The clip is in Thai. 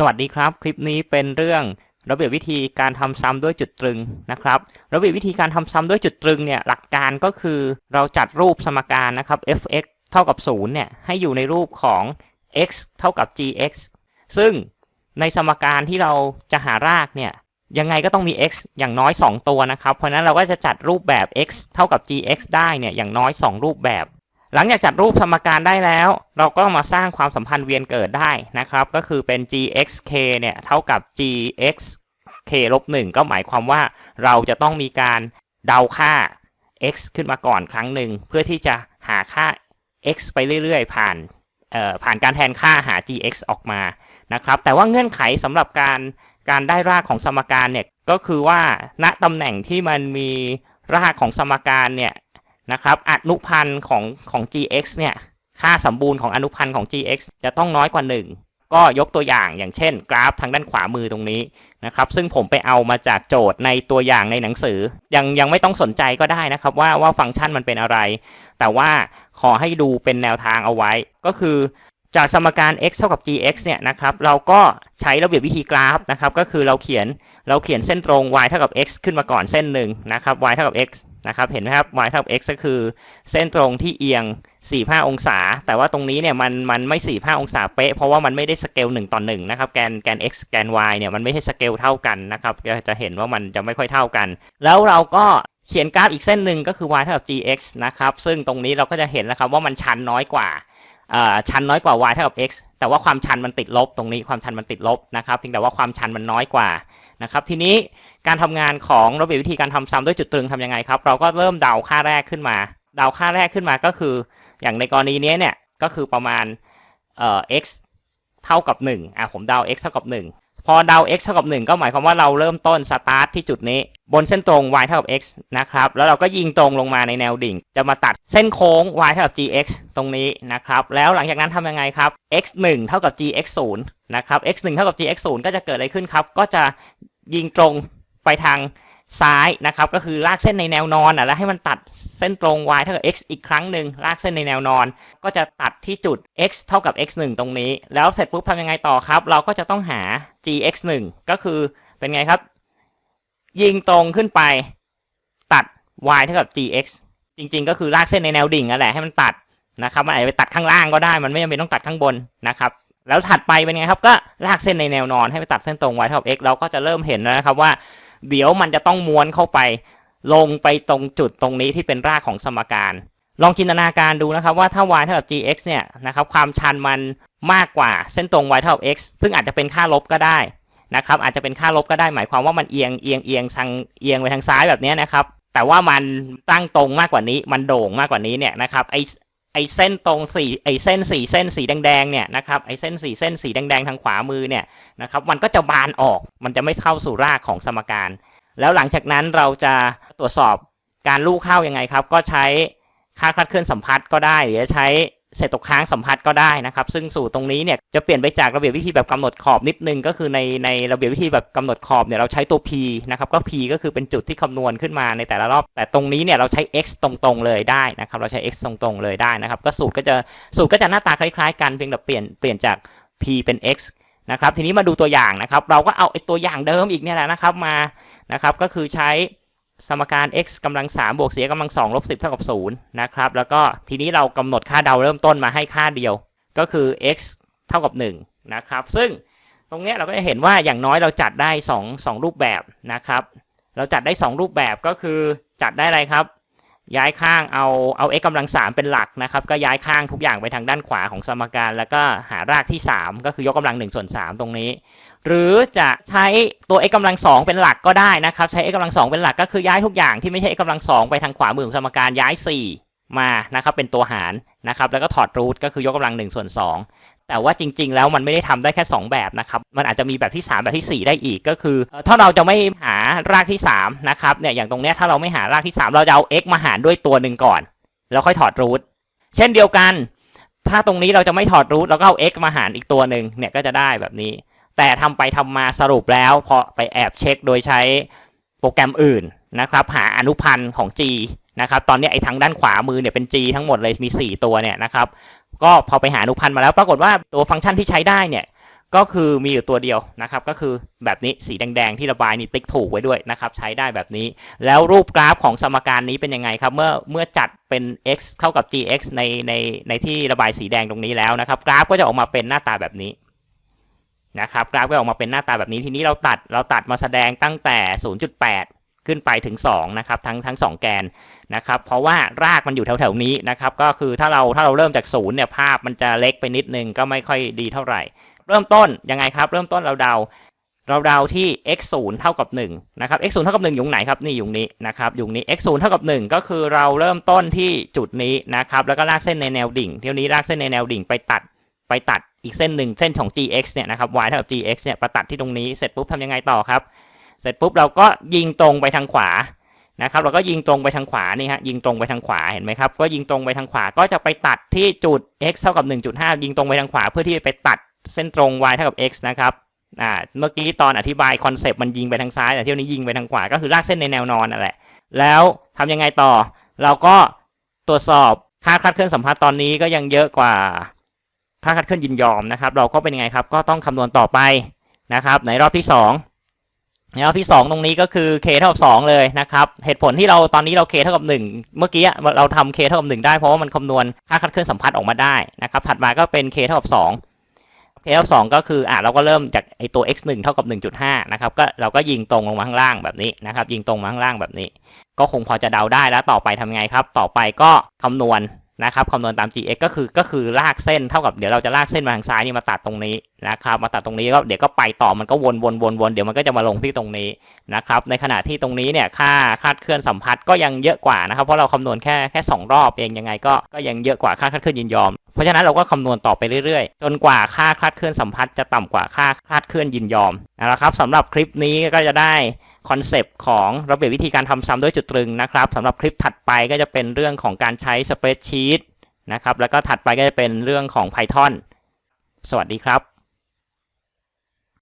สวัสดีครับ คลิปนี้เป็นเรื่องระเบียบวิธีการทำซ้ำด้วยจุดตรึงนะครับ ระเบียบวิธีการทำซ้ำด้วยจุดตรึงเนี่ยหลักการก็คือเราจัดรูปสมการนะครับ f(x) เท่ากับ0เนี่ยให้อยู่ในรูปของ x เท่ากับ gx ซึ่งในสมการที่เราจะหารากเนี่ยยังไงก็ต้องมี x อย่างน้อย 2 ตัวนะครับ เพราะฉะนั้นเราก็จะจัดรูปแบบ x เท่ากับ gx ได้เนี่ยอย่างน้อย 2 รูปแบบ หลังจากจัดรูปสมการได้แล้ว เราก็มาสร้างความสัมพันธ์เวียนเกิดได้นะครับ ก็คือเป็น gxk เนี่ยเท่ากับ gxk ลบ1ก็หมายความว่าเราจะต้องมีการเดาค่า x ขึ้นมาก่อนครั้งหนึ่ง เพื่อที่จะหาค่า x ไปเรื่อยๆ ผ่านผ่านการแทนค่าหา gx ออกมานะครับ แต่ว่าเงื่อนไขสำหรับการการได้รากของสมการเนี่ยก็คือว่าณตำแหน่งที่มันมีรากของสมการเนี่ย นะครับอนุพันธ์ของของ gx เนี่ยค่าสมบูรณ์ของอนุพันธ์ของ gx จะต้องน้อยกว่า 1 ก็ยกตัวอย่างอย่างเช่น กราฟทางด้านขวามือตรงนี้นะครับซึ่งผมไปเอามาจากโจทย์ในตัวอย่างในหนังสือ ยังยังไม่ต้องสนใจก็ได้นะครับว่าว่าฟังก์ชันมันเป็นอะไร แต่ว่าขอให้ดูเป็นแนวทางเอาไว้ ก็คือ จากสมการ x เท่ากับ gx เนี่ยนะครับ เราก็ใช้ระเบียบวิธีกราฟนะครับ ก็คือเราเขียนเราเขียนเส้นตรง y เท่ากับ x ขึ้นมาก่อนเส้นหนึ่งนะครับ y เท่ากับ x นะครับ เห็นไหมครับ y เท่ากับ x ก็คือเส้นตรงที่เอียง 45 องศา แต่ว่าตรงนี้เนี่ยมันมันไม่ 45 องศาเป๊ะ เพราะว่ามันไม่ได้สเกล1ต่อ1นะครับ แกนแกน x แกน y เนี่ยมันไม่ใช่สเกลเท่ากันนะครับ จะเห็นว่ามันจะไม่ค่อยเท่ากัน แล้วเราก็เขียนกราฟอีกเส้นหนึ่งก็คือ y เท่ากับ gx นะครับ ซึ่งตรงนี้เราก็จะเห็นแล้วครับว่ามันชันน้อยกว่า ชันน้อยกว่า y เท่ากับ x แต่ว่าความชันมันติดลบตรงนี้ความชันมันติดลบนะครับเพียงแต่ว่าความชันมันน้อยกว่านะครับทีนี้การทำงานของระเบียบวิธีการทำซ้ำด้วยจุดตรึงทำยังไงครับเราก็เริ่มเดาค่าแรกขึ้นมา เดาค่าแรกขึ้นมาก็คือ อย่างในกรณีนี้เนี่ยก็คือประมาณเอ่อ x เท่ากับ1อะผมเดา x เท่ากับ1 พอเดา x เท่ากับ 1 ก็หมายความว่าเราเริ่มต้นสตาร์ทที่จุดนี้ บนเส้นตรง y เท่ากับ x นะครับ แล้วเราก็ยิงตรงลงมาในแนวดิ่ง จะมาตัดเส้นโค้ง y เท่ากับ gx ตรงนี้นะครับ แล้วหลังจากนั้นทำยังไงครับ x 1 เท่ากับ gx 0นะครับ x 1เท่ากับ gx 0ก็จะเกิดอะไรขึ้นครับ ก็จะยิงตรงไปทาง ซ้ายนะครับ ก็คือลากเส้นในแนวนอนอะแล้วให้มันตัดเส้นตรง y เท่ากับ x อีกครั้งหนึ่งลากเส้นในแนวนอน ก็จะตัดที่จุด x เท่ากับ x 1ตรงนี้ แล้วเสร็จปุ๊บทำยังไงต่อครับ เราก็จะต้องหา gx 1ก็คือเป็นไงครับ ยิงตรงขึ้นไป ตัด y เท่ากับ gx จริง ๆ ก็คือลากเส้นในแนวดิ่งนั่นแหละให้มันตัดนะครับมันอาจจะไปตัดข้างล่างก็ได้ มันไม่จำเป็นต้องตัดข้างบนนะครับแล้วถัดไปเป็นไงครับก็ลากเส้นในแนวนอนให้ไปตัดเส้นตรง y เท่ากับ x เราก็จะเริ่มเห็นแล้วนะครับว่า เดี๋ยวมันจะต้องม้วนเข้าไป ลงไปตรงจุดตรงนี้ที่เป็นรากของสมการ ลองจินตนาการดูนะครับว่าถ้า y เท่ากับ gx เนี่ยนะครับความชันมันมากกว่าเส้นตรง y เท่ากับ x ซึ่งอาจจะเป็นค่าลบก็ได้นะครับอาจจะเป็นค่าลบก็ได้หมายความว่ามันเอียงเอียงเอียงทางเอียงไปทางซ้ายแบบนี้นะครับแต่ว่ามันตั้งตรงมากกว่านี้มันโด่งมากกว่านี้เนี่ยนะครับไอ อเส้นตรงสีไอเส้นสี่เส้นสีแดงๆเนี่ยนะครับไอเส้นสี่เส้นสีแดงๆทางขวามือเนี่ยนะครับมันก็จะบานออกมันจะไม่เข้าสู่รากของสมการ แล้วหลังจากนั้นเราจะตรวจสอบการลูกเข้ายังไงครับ ก็ใช้ค่าคลาดเคลื่อนสัมพัทธ์ก็ได้หรือใช้ เศษตกค้างสัมพัทธ์ก็ได้นะครับ ซึ่งสูตรตรงนี้เนี่ยจะเปลี่ยนไปจากระเบียบวิธีแบบกำหนดขอบนิดนึง ก็คือในในระเบียบวิธีแบบกำหนดขอบเนี่ยเราใช้ตัว p นะครับก็ p ก็คือเป็นจุดที่คำนวณขึ้นมาในแต่ละรอบ แต่ตรงนี้เนี่ยเราใช้ x ตรงๆเลยได้นะครับเราใช้ x ตรงๆเลยได้นะครับ ก็สูตรก็จะสูตรก็จะหน้าตาคล้ายๆ กันเพียงแต่เปลี่ยนเปลี่ยนจาก p เป็น x นะครับทีนี้มาดูตัวอย่างนะครับ เราก็เอาไอ้ตัวอย่างเดิมอีกเนี่ยแหละนะครับมานะครับก็คือใช้ สมการ x กำลัง3บวก4กำลัง2ลบ10เท่ากับ0นะครับ แล้วก็ทีนี้เรากำหนดค่าเดาเริ่มต้นมาให้ค่าเดียว ก็คือ x เท่ากับ1นะครับ ซึ่งตรงเนี้ยเราก็จะเห็นว่าอย่างน้อยเราจัดได้ 2 2 รูปแบบนะครับ เราจัดได้ 2 รูปแบบก็คือจัดได้อะไรครับ ย้ายข้างเอาเอา x กำลัง 3 เป็นหลักนะครับ ก็ย้ายข้างทุกอย่างไปทางด้านขวาของสมการ แล้วก็หารากที่ 3 ก็คือยกกำลัง1ส่วน3ตรงนี้หรือจะใช้ตัว x กำลัง2เป็นหลักก็ได้นะครับ ใช้ x กำลัง2เป็นหลักก็คือย้ายทุกอย่างที่ไม่ใช่ x กำลัง2ไปทางขวามือของสมการย้าย 4 มานะครับเป็นตัวหารนะครับแล้วก็ถอดรูทก็คือยกกำลัง1ส่วน2 แต่ว่าจริง ๆ แล้วมันไม่ได้ทำได้แค่ 2 แบบนะครับมันอาจจะมีแบบที่ 3 แบบที่ 4 ได้อีกก็คือเอ่อถ้าเราจะไม่หารากที่3นะครับเนี่ยอย่างตรงเนี้ยถ้าเราไม่หารากที่ 3 เราจะเอา x มาหารด้วยตัวหนึ่งก่อน แล้วค่อยถอดรูทเช่นเดียวกัน ถ้าตรงนี้เราจะไม่ถอดรูทเราก็เอา x มาหารอีกตัวหนึ่งเนี่ยก็จะได้แบบนี้ แต่ทำไปทำมาสรุปแล้วพอไปแอบเช็คโดยใช้โปรแกรมอื่นนะครับ หาอนุพันธ์ของ G นะครับ ตอนนี้ไอ้ทางด้านขวามือเนี่ยเป็น G ทั้งหมดเลยมี 4 ตัวเนี่ยนะครับ ก็พอไปหาอนุพันธ์มาแล้วปรากฏว่าตัวฟังก์ชันที่ใช้ได้เนี่ยก็คือมีอยู่ตัวเดียวนะครับ ก็คือแบบนี้สีแดง ๆ ที่ระบายนี่ติ๊กถูกไว้ด้วยนะครับ ใช้ได้แบบนี้ แล้วรูปกราฟของสมการนี้เป็นยังไงครับ เมื่อเมื่อจัดเป็น x เท่ากับ gx ในในในที่ระบายสีแดงตรงนี้แล้วนะครับ กราฟก็จะออกมาเป็นหน้าตาแบบนี้ นะครับกราฟก็ออกมาเป็นหน้าตาแบบนี้ทีนี้เราตัดเราตัดมาแสดงตั้งแต่ 0.8 ขึ้นไปถึง2นะครับทั้งทั้ง 2 แกนนะครับเพราะว่ารากมันอยู่แถวๆนี้นะครับก็คือถ้าเราถ้าเราเริ่มจากศูนย์เนี่ยภาพมันจะเล็กไปนิดนึงก็ไม่ค่อยดีเท่าไหร่ เริ่มต้นยังไงครับ เริ่มต้นเราเดาเราเดาที่ x 0เท่ากับ1นะครับ x 0เท่ากับ1อยู่ไหนครับนี่อยู่นี้นะครับอยู่นี้ x 0เท่ากับ 1 ก็คือเราเริ่มต้นที่จุดนี้นะครับแล้วก็ลากเส้นในแนวดิ่ง เที่ยวนี้ลากเส้นในแนวดิ่งไปตัดไปตัดอีกเส้นหนึ่งเส้นของ gx เนี่ยนะครับ y เท่ากับ gx เนี่ยไปตัดที่ตรงนี้เสร็จปุ๊บทำยังไงต่อครับ เสร็จปุ๊บเราก็ยิงตรงไปทางขวานะครับ เราก็ยิงตรงไปทางขวานี่ฮะยิงตรงไปทางขวาเห็นไหมครับ ก็ยิงตรงไปทางขวาก็จะไปตัดที่จุด x เท่ากับ 1.5 ยิงตรงไปทางขวา เพื่อที่จะไปตัดเส้นตรง y เท่ากับ x นะครับอ่าเมื่อกี้ตอนอธิบายคอนเซปต์มันยิงไปทางซ้ายแต่เที่ยวนี้ยิงไปทางขวาก็คือลากเส้นในแนวนอนนั่นแหละแล้วทำยังไงต่อ เราก็ตรวจสอบค่าคลาดเคลื่อนสัมพัทธ์ตอนนี้ก็ยังเยอะกว่า ค่าคลาดเคลื่อนยินยอมนะครับ เราก็เป็นยังไงครับ ก็ต้องคำนวณต่อไปนะครับในรอบที่สองในรอบที่สองตรงนี้ก็คือ k เท่ากับสองเลยนะครับ เหตุผลที่เราตอนนี้เรา k เท่ากับหนึ่งเมื่อกี้เราทำ k เท่ากับหนึ่งได้เพราะว่ามันคำนวณค่าคลาดเคลื่อนสัมพัทธ์ออกมาได้นะครับ ถัดมาก็เป็น k เท่ากับสอง k เท่ากับสองก็คืออะเราก็เริ่มจากไอตัว x 1เท่ากับ 1.5 นะครับ ก็เราก็ยิงตรงลงมาข้างล่างแบบนี้นะครับ ยิงตรงมาข้างล่างแบบนี้ ก็คงพอจะเดาได้แล้วต่อไปทำไงครับ ต่อไปก็คำนวณ นะครับคำนวณตาม gx ก็คือก็คือลากเส้นเท่ากับเดี๋ยวเราจะลากเส้นมาทางซ้ายนี่มาตัดตรงนี้นะครับมาตัดตรงนี้ก็เดี๋ยวก็ไปต่อมันก็วนวนวนวนเดี๋ยวมันก็จะมาลงที่ตรงนี้นะครับในขณะที่ตรงนี้เนี่ยค่าคาดเคลื่อนสัมพัทธ์ก็ยังเยอะกว่านะครับเพราะเราคำนวณแค่แค่สองรอบเองยังไงก็ก็ยังเยอะกว่าค่าคาดเคลื่อนยินยอมเพราะฉะนั้นเราก็คำนวณต่อไปเรื่อยๆ จนกว่าค่าคลาดเคลื่อนสัมพัทธ์จะต่ำกว่าค่าคลาดเคลื่อนยินยอมนะครับสำหรับคลิปนี้ก็จะได้คอนเซปต์ของระเบียบวิธีการทำซ้ำด้วยจุดตรึงนะครับสำหรับคลิปถัดไปก็จะเป็นเรื่องของการใช้สเปรดชีตนะครับแล้วก็ถัดไปก็จะเป็นเรื่องของ Python สวัสดีครับ